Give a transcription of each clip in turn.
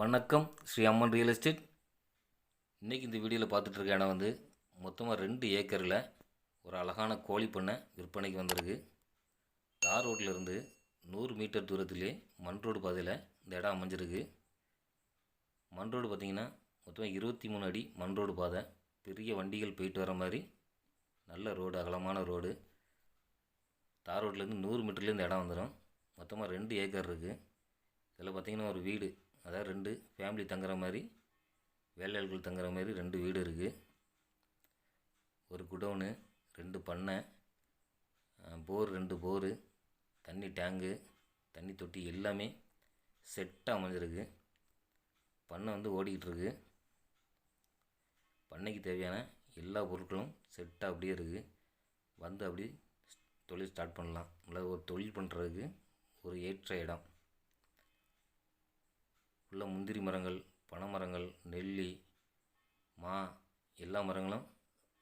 வணக்கம் ஸ்ரீ அம்மன் real estate. இன்றைக்கி இந்த வீடியோவில் பார்த்துட்ருக்க இடம் வந்து மொத்தமாக ரெண்டு ஏக்கரில் ஒரு அழகான கோழி பண்ணை விற்பனைக்கு வந்திருக்கு. தார் ரோட்டில் இருந்து நூறு மீட்டர் தூரத்திலே மண் ரோடு பாதையில் இந்த இடம் அமைஞ்சிருக்கு. மண் ரோடு பார்த்திங்கன்னா மொத்தமாக இருபத்தி மூணு அடி மண் ரோடு பாதை. பெரிய வண்டிகள் போயிட்டு வர மாதிரி நல்ல ரோடு அகலமான ரோடு. தார் ரோட்லேருந்து நூறு மீட்டர்லேருந்து இடம் வந்துடும் மொத்தமாக ரெண்டு ஏக்கர் இருக்குது இதில் பார்த்திங்கன்னா ஒரு வீடு அதாவது ரெண்டு. ஃபேமிலி தங்குற மாதிரி வேலையாட்கள் தங்குற மாதிரி ரெண்டு வீடு இருக்குது ஒரு குடோனு ரெண்டு பண்ணை போர் ரெண்டு போரு தண்ணி டேங்கு தண்ணி தொட்டி எல்லாமே செட்டாக அமைஞ்சிருக்கு. பண்ணை வந்து ஓடிக்கிட்டு இருக்குது பண்ணைக்கு தேவையான எல்லா பொருட்களும் செட்டாக அப்படியே இருக்குது வந்து அப்படி தொழில் ஸ்டார்ட் பண்ணலாம். இல்லை ஒரு தொழில் பண்ணுறதுக்கு ஒரு ஏற்ற இடம். உள்ள முந்திரி மரங்கள் பனை மரங்கள் நெல்லி மா எல்லா மரங்களும்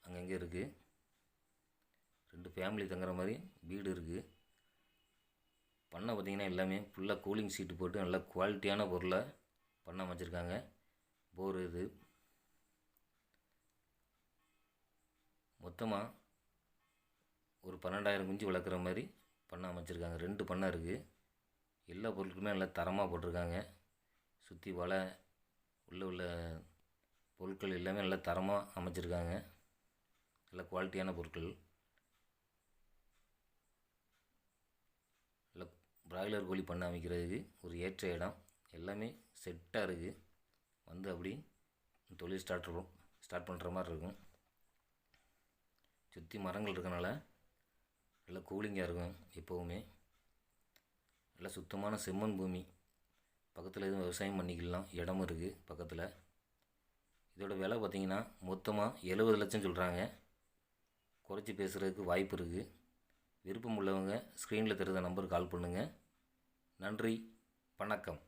அங்கங்கே இருக்குது ரெண்டு ஃபேமிலி தங்குற மாதிரி வீடு இருக்குது பண்ணை பார்த்திங்கன்னா எல்லாமே ஃபுல்லாக கூலிங் சீட்டு போட்டு நல்லா குவாலிட்டியான பொருளை பண்ணை அமைச்சிருக்காங்க. போர் இது. மொத்தமாக ஒரு பன்னெண்டாயிரம் குஞ்சு வளர்க்குற மாதிரி பண்ணை அமைச்சிருக்காங்க. ரெண்டு பண்ணை இருக்குது எல்லா பொருட்களுமே நல்லா தரமாக போட்டிருக்காங்க. சுற்றி வலை உள்ளே உள்ள பொருட்கள் எல்லாமே நல்லா தரமாக அமைச்சிருக்காங்க. நல்ல குவாலிட்டியான பொருட்கள். நல்ல பிராய்லர் கோழி பண்ண அமைக்கிறதுக்கு ஒரு ஏற்ற இடம். எல்லாமே செட்டாக இருக்குது வந்து அப்படி தொழில் ஸ்டார்ட் ஸ்டார்ட் பண்ணுற மாதிரி இருக்கும். சுற்றி மரங்கள் இருக்கனால நல்லா கூலிங்காக இருக்கும் எப்போவுமே. நல்லா சுத்தமான செம்மண் பூமி. பக்கத்தில் எதுவும் விவசாயம் பண்ணிக்கலாம். இடமும் இருக்குது பக்கத்தில். இதோட விலை பார்த்திங்கன்னா மொத்தமாக எழுபது லட்சம் சொல்கிறாங்க குறைச்சி பேசுகிறதுக்கு வாய்ப்பு இருக்குது விருப்பம் உள்ளவங்க ஸ்க்ரீனில் தெரிந்த நம்பருக்கு கால் பண்ணுங்கள் நன்றி. வணக்கம்.